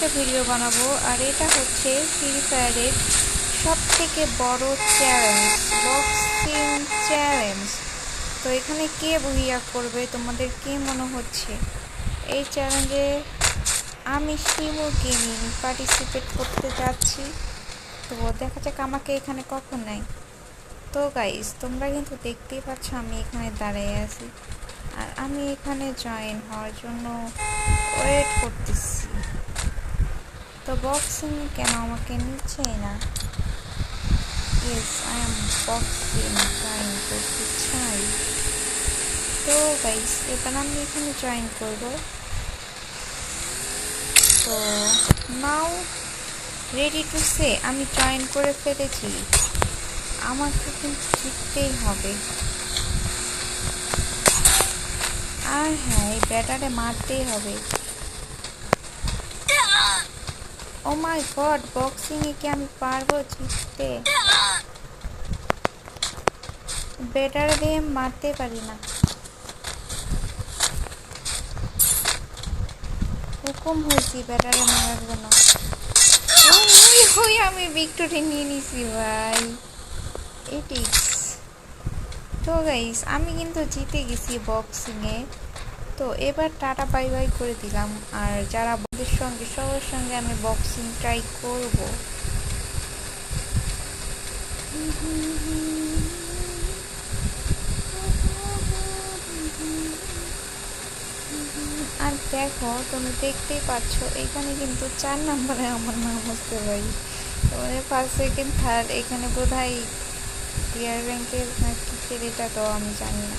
একটা ভিডিও বানাবো, আর এটা হচ্ছে ফ্রি ফায়ারের সব থেকে বড় চ্যালেঞ্জ বক্সিং চ্যালেঞ্জ তো এখানে কে বহিয়া করবে তোমাদের কে মনে হচ্ছে? এই চ্যালেঞ্জে আমি শিমু গেমিং পার্টিসিপেট করতে যাচ্ছি। তো দেখা যাক আমাকে এখানে কখন নাই তো গাইস তোমরা কিন্তু দেখতেই পাচ্ছ আমি এখানে দাঁড়িয়ে আছি। আর আমি এখানে জয়েন হওয়ার জন্য ওয়েট করতেছি। তো বক্সিং কেন আমাকে নিচ্ছেই না? Yes I am boxing join করতে চাই তো গাইস এবার আমি এখানে জয়েন করব। তো নাও রেডি টু সে আমি জয়েন করে ফেলেছি। আমাকে কিন্তু জিততেই হবে। আর হ্যাঁ এই ব্যাটারে মারতেই হবে। ও মাই গড বক্সিং এ কি আমি পারব জিততে? বেটার দিয়ে মারতে পারি না। হুকুম হয়েছি ব্যাটারে মারার জন্য। ওই আমি ভিক্টোরি নিয়ে নিছি ভাই। এটিক্স তো গাইস আমি কিন্তু জিতে গেছি বক্সিংয়ে তো এবার টাটা, বাই বাই করে দিলাম। আর যারা বন্ধুদের সঙ্গে, সবার সঙ্গে আমি বক্সিং ট্রাই করব। আর দেখো তুমি দেখতেই পাচ্ছ, এখানে কিন্তু চার নম্বরে আমার নাম হচ্ছে ভাই। তোমাদের ফার্স্ট সেকেন্ড থার্ড এখানে বোধ হয় টিয়ার ব্যাংকের না কিসের এটা তো, আমি জানি না।